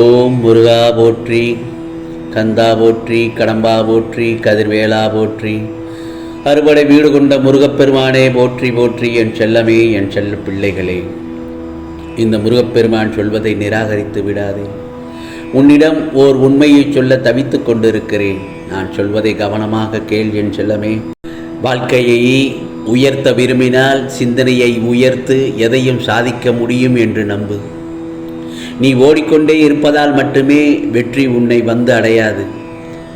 ஓம் முருகா போற்றி கந்தா போற்றி கடம்பா போற்றி கதிர்வேலா போற்றி. அறுபடை வீடு கொண்ட முருகப்பெருமானே போற்றி போற்றி என் செல்லமே என் செல்ல பிள்ளைகளே. இந்த முருகப்பெருமான் சொல்வதை நிராகரித்து விடாதே. உன்னிடம் ஓர் உண்மையை சொல்ல தவித்துக் கொண்டிருக்கிறேன். நான் சொல்வதை கவனமாக கேள் என் செல்லமே. வாழ்க்கையை உயர்த்த விரும்பினால் சிந்தனையை உயர்த்து எதையும் சாதிக்க முடியும் என்று நம்பு. நீ ஓடிக்கொண்டே இருப்பதால் மட்டுமே வெற்றி உன்னை வந்து அடையாது.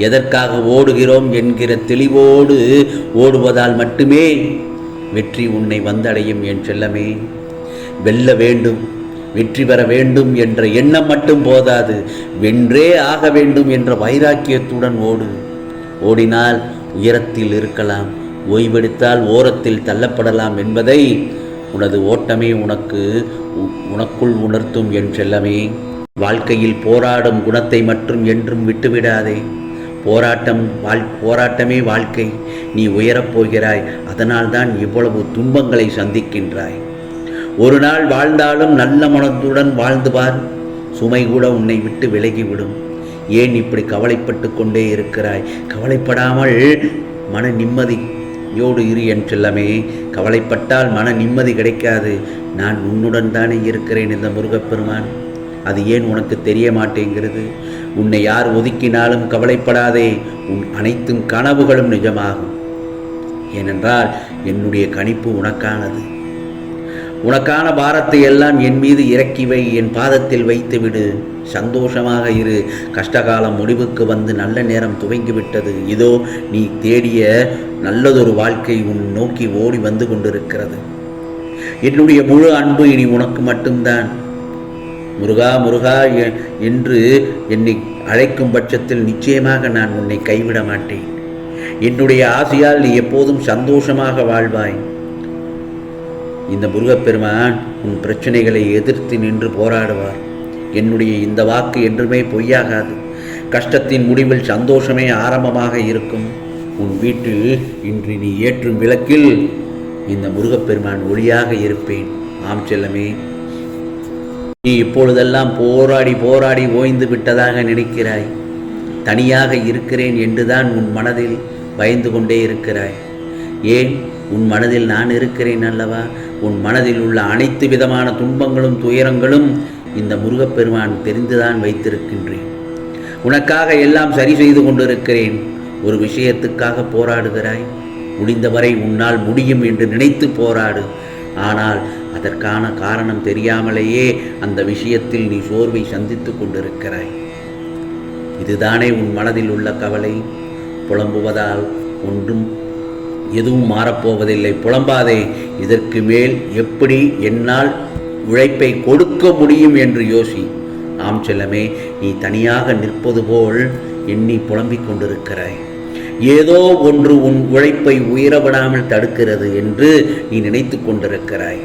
எதற்காக ஓடுகிறோம் என்கிற தெளிவோடு ஓடுவதால் மட்டுமே வெற்றி உன்னை வந்தடையும் என் செல்லமே. வெல்ல வேண்டும் வெற்றி பெற வேண்டும் என்ற எண்ணம் மட்டும் போதாது. வென்றே ஆக வேண்டும் என்ற வைராக்கியத்துடன் ஓடு. ஓடினால் உயரத்தில் இருக்கலாம் ஓய்வெடுத்தால் ஓரத்தில் தள்ளப்படலாம் என்பதை உனது ஓட்டமே உனக்கு உனக்குள் உணர்த்தும் என் செல்லமே. வாழ்க்கையில் போராடும் குணத்தை மட்டும் என்றும் விட்டுவிடாதே. போராட்டம் வாழ் போராட்டமே வாழ்க்கை. நீ உயரப்போகிறாய் அதனால்தான் இவ்வளவு துன்பங்களை சந்திக்கின்றாய். ஒரு நாள் வாழ்ந்தாலும் நல்ல மனத்துடன் வாழ்ந்து பார். சுமை கூட உன்னை விட்டு விலகிவிடும். ஏன் இப்படி கவலைப்பட்டு கொண்டே இருக்கிறாய்? கவலைப்படாமல் மன நிம்மதி யோடு இரு என் செல்லமே கவலைப்பட்டால் மன நிம்மதி கிடைக்காது. நான் உன்னுடன் தானே இருக்கிறேன் இந்த முருகப்பெருமான். அது ஏன் உனக்கு தெரிய மாட்டேங்கிறது? உன்னை யார் ஒதுக்கினாலும் கவலைப்படாதே. உன் அனைத்தும் கனவுகளும் நிஜமாகும். ஏனென்றால் என்னுடைய கணிப்பு உனக்கானது. உனக்கான பாரத்தை எல்லாம் என் மீது இறக்கி வை என் பாதத்தில் வைத்துவிடு சந்தோஷமாக இரு. கஷ்டகாலம் முடிவுக்கு வந்து நல்ல நேரம் துவங்கிவிட்டது இதோ நீ தேடிய நல்லதொரு வாழ்க்கை உன் நோக்கி ஓடி வந்து கொண்டிருக்கிறது. என்னுடைய முழு அன்பு இனி உனக்கு மட்டும்தான். முருகா முருகா என்று என்னை அழைக்கும் பட்சத்தில் நிச்சயமாக நான் உன்னை கைவிட மாட்டேன். என்னுடைய ஆசையால் நீ எப்போதும் சந்தோஷமாக வாழ்வாய். இந்த முருகப்பெருமான் உன் பிரச்சனைகளை எதிர்த்து நின்று போராடுவார். என்னுடைய இந்த வாக்கு என்றுமே பொய்யாகாது. கஷ்டத்தின் முடிவில் சந்தோஷமே ஆரம்பமாக இருக்கும். உன் வீட்டில் இன்று நீ ஏற்றும் விளக்கில் இந்த முருகப்பெருமான் ஒளியாக இருப்பேன். ஆம் செல்லமே. நீ இப்பொழுதெல்லாம் போராடி போராடி ஓய்ந்து விட்டதாக நினைக்கிறாய். தனியாக இருக்கிறேன் என்றுதான் உன் மனதில் பயந்து கொண்டே இருக்கிறாய். ஏன்? உன் மனதில் நான் இருக்கிறேன் அல்லவா? உன் மனதில் உள்ள அனைத்து விதமான துன்பங்களும் துயரங்களும் இந்த முருகப்பெருமான் தெரிந்துதான் வைத்திருக்கின்றேன். உனக்காக எல்லாம் சரி செய்து கொண்டிருக்கிறேன். ஒரு விஷயத்துக்காக போராடுகிறாய். முடிந்தவரை உன்னால் முடியும் என்று நினைத்து போராடு. ஆனால் அதற்கான காரணம் தெரியாமலேயே அந்த விஷயத்தில் நீ சோர்வை சந்தித்து கொண்டிருக்கிறாய். இதுதானே உன் மனதில் உள்ள கவலை. புலம்புவதால் ஒன்றும் எதுவும் மாறப்போவதில்லை. புலம்பாதே இதற்கு மேல் எப்படி என்னால் உழைப்பை கொடுக்க முடியும் என்று யோசி. ஆம் செல்லமே நீ தனியாக நிற்பது போல் எண்ணி புலம்பிக் கொண்டிருக்கிறாய். ஏதோ ஒன்று உன் உழைப்பை உயரவிடாமல் தடுக்கிறது என்று நீ நினைத்து கொண்டிருக்கிறாய்.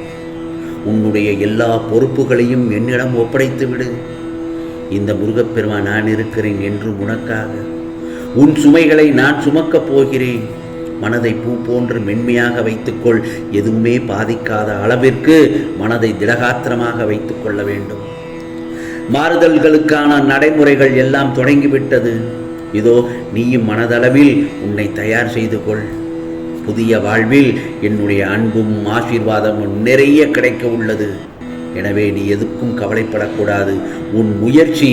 உன்னுடைய எல்லா பொறுப்புகளையும் என்னிடம் ஒப்படைத்து விடு இந்த முருகப்பெருமா நான் இருக்கிறேன் என்று உனக்காக. உன் சுமைகளை நான் சுமக்கப் போகிறேன். மனதை பூ போன்று மென்மையாக வைத்துக்கொள். எதுவுமே பாதிக்காத அளவிற்கு மனதை திடகாத்திரமாக வைத்துக் கொள்ள வேண்டும். மாறுதல்களுக்கான நடைமுறைகள் எல்லாம் தொடங்கிவிட்டது. இதோ நீயும் மனதளவில் உன்னை தயார் செய்து கொள். புதிய வாழ்வில் என்னுடைய அன்பும் ஆசீர்வாதமும் நிறைய கிடைக்க உள்ளது. எனவே நீ எதுக்கும் கவலைப்படக்கூடாது. உன் முயற்சி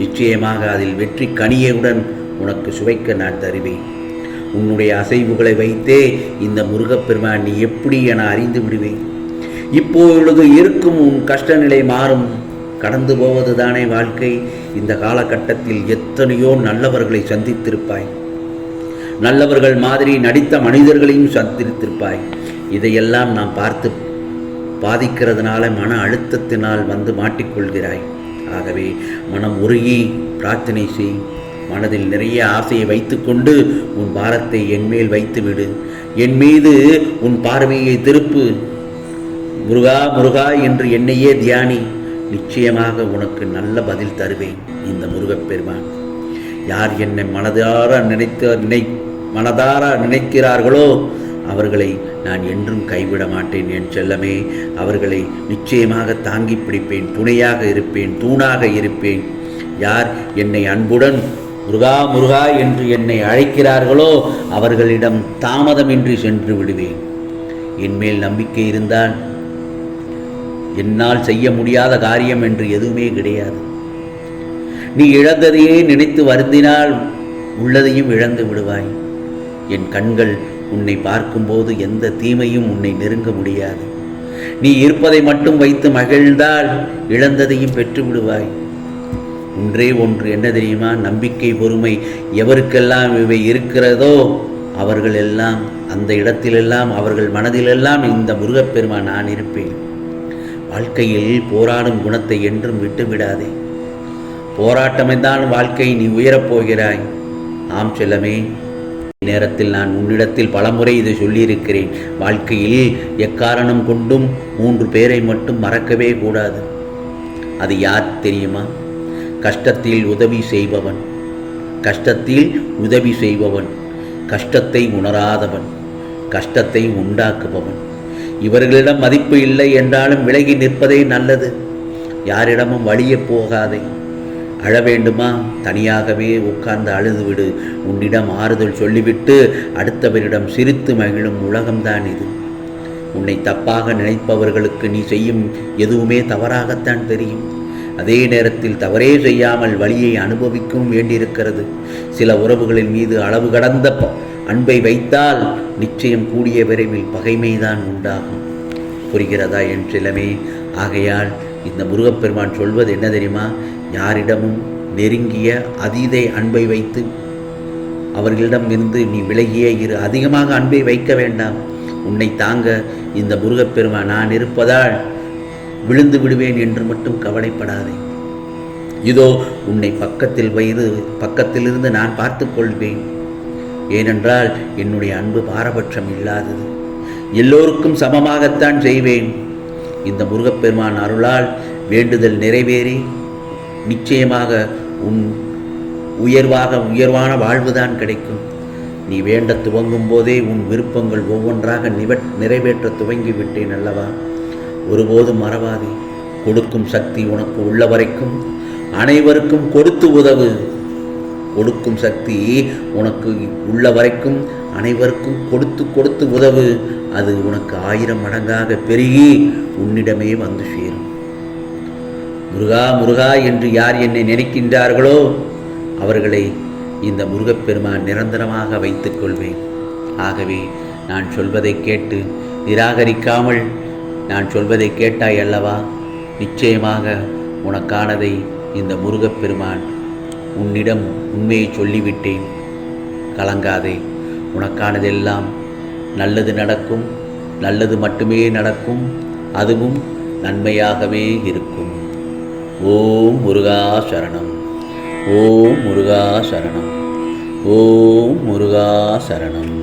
நிச்சயமாக அதில் வெற்றி கனியுடன் உனக்கு சுவைக்க நான் தருவேன். உன்னுடைய அசைவுகளை வைத்தே இந்த முருகப்பெருமான் நீ எப்படி என அறிந்து விடுவேன். இப்பொழுது இருக்கும் உன் கஷ்ட நிலை மாறும். கடந்து போவதுதானே வாழ்க்கை. இந்த காலகட்டத்தில் எத்தனையோ நல்லவர்களை சந்தித்திருப்பாய். நல்லவர்கள் மாதிரி நடித்த மனிதர்களையும் சந்தித்திருப்பாய். இதையெல்லாம் நாம் பார்த்து பாதிக்கிறதுனால மன அழுத்தத்தினால் வந்து மாட்டிக்கொள்கிறாய். ஆகவே மனம் உருகி பிரார்த்தனை செய். மனதில் நிறைய ஆசையை வைத்துக்கொண்டு உன் பாரத்தை என்மேல் வைத்துவிடு. என் மீது உன் பார்வையை திருப்பு. முருகா முருகா என்று என்னையே தியானி. நிச்சயமாக உனக்கு நல்ல பதில் தருவேன். இந்த முருகப்பெருமான். யார் என்னை மனதார நினைத்த நினை மனதார நினைக்கிறார்களோ அவர்களை நான் என்றும் கைவிட மாட்டேன் என் செல்லமே. அவர்களை நிச்சயமாக தாங்கி பிடிப்பேன் துணையாக இருப்பேன் தூணாக இருப்பேன். யார் என்னை அன்புடன் முருகா முருகா என்று என்னை அழைக்கிறார்களோ அவர்களிடம் தாமதமின்றி சென்று விடுவேன். என்மேல் நம்பிக்கை இருந்தால் என்னால் செய்ய முடியாத காரியம் என்று எதுவுமே கிடையாது. நீ இழந்ததையே நினைத்து வருந்தினால் உள்ளதையும் இழந்து விடுவாய். என் கண்கள் உன்னை பார்க்கும்போது எந்த தீமையும் உன்னை நெருங்க முடியாது. நீ இருப்பதை மட்டும் வைத்து மகிழ்ந்தால் இழந்ததையும் பெற்று விடுவாய் ஒன்றே ஒன்று என்ன தெரியுமா? நம்பிக்கை பொறுமை எவருக்கெல்லாம் இவை இருக்கிறதோ அவர்கள் எல்லாம் அந்த இடத்திலெல்லாம் அவர்கள் மனதிலெல்லாம் இந்த முருகப்பெருமான் நான் இருப்பேன். வாழ்க்கையில் போராடும் குணத்தை என்றும் விட்டுவிடாதே. போராட்டமைதான் வாழ்க்கை நீ உயரப் போகிறாய். ஆம் செல்லமே நேரத்தில் நான் உன்னிடத்தில் பலமுறை இதை சொல்லியிருக்கிறேன். வாழ்க்கையில் எக்காரணம் கொண்டும் மூன்று பேரை மட்டும் மறக்கவே கூடாது. அது யார் தெரியுமா? கஷ்டத்தில் உதவி செய்பவன். கஷ்டத்தில் உதவி செய்பவன். கஷ்டத்தை உணராதவன். கஷ்டத்தை உண்டாக்குபவன். இவர்களிடம் மதிப்பு இல்லை என்றாலும் விலகி நிற்பதே நல்லது. யாரிடமும் வழியே போகாதே. அழ வேண்டுமா? தனியாகவே உட்கார்ந்து அழுதுவிடு. உன்னிடம் ஆறுதல் சொல்லிவிட்டு அடுத்தவரிடம் சிரித்து மகிழும் உலகம்தான் இது. உன்னை தப்பாக நினைப்பவர்களுக்கு நீ செய்யும் எதுவுமே தவறாகத்தான் தெரியும். அதே நேரத்தில் தவறே செய்யாமல் வழியை அனுபவிக்கவும் வேண்டியிருக்கிறது. சில உறவுகளின் மீது அளவு கடந்த ப- அன்பை வைத்தால் நிச்சயம் கூடிய விரைவில் பகைமைதான் உண்டாகும். புரிகிறதா என் சிலமே ஆகையால் இந்த முருகப்பெருமான் சொல்வது என்ன தெரியுமா? யாரிடமும் நெருங்கிய அதீதை அன்பை வைத்து அவர்களிடம் இருந்து நீ விலகியே இரு அதிகமாக அன்பை வைக்க வேண்டாம். உன்னை தாங்க இந்த முருகப்பெருமான் நான் இருப்பதால் விழுந்து விடுவேன் என்று மட்டும் கவலைப்படாதே. இதோ உன்னை பக்கத்தில் வைது பக்கத்திலிருந்து நான் பார்த்து கொள்வேன். ஏனென்றால் என்னுடைய அன்பு பாரபட்சம் இல்லாதது. எல்லோருக்கும் சமமாகத்தான் செய்வேன். இந்த முருகப்பெருமான் அருளால் வேண்டுதல் நிறைவேறி நிச்சயமாக உன் உயர்வாக உயர்வான வாழ்வுதான் கிடைக்கும். நீ வேண்ட துவங்கும் போதே உன் விருப்பங்கள் ஒவ்வொன்றாக நிவ நிறைவேற்ற துவங்கி விட்டேன் அல்லவா? ஒருபோதும் மறவாதே. கொடுக்கும் சக்தி உனக்கு உள்ள வரைக்கும். அனைவருக்கும் கொடுத்து உதவு. கொடுக்கும் சக்தி உனக்கு உள்ள வரைக்கும். அனைவருக்கும் கொடுத்து கொடுத்து உதவு. அது உனக்கு ஆயிரம் மடங்காக பெருகி உன்னிடமே வந்து சேரும். முருகா முருகா என்று யார் என்னை நினைக்கின்றார்களோ அவர்களை இந்த முருகப்பெருமான் நிரந்தரமாக வைத்துக் கொள்வேன். ஆகவே நான் சொல்வதை கேட்டு நிராகரிக்காமல் நான் சொல்வதை கேட்டாய் அல்லவா? நிச்சயமாக உனக்கானதை இந்த முருகப்பெருமான் உன்னிடம் உண்மையை சொல்லிவிட்டேன். கலங்காதே உனக்கானதெல்லாம் நல்லது நடக்கும் நல்லது மட்டுமே நடக்கும் அதுவும் நன்மையாகவே இருக்கும். ஓம் முருகா சரணம். ஓம் முருகா சரணம். ஓம் முருகா சரணம்.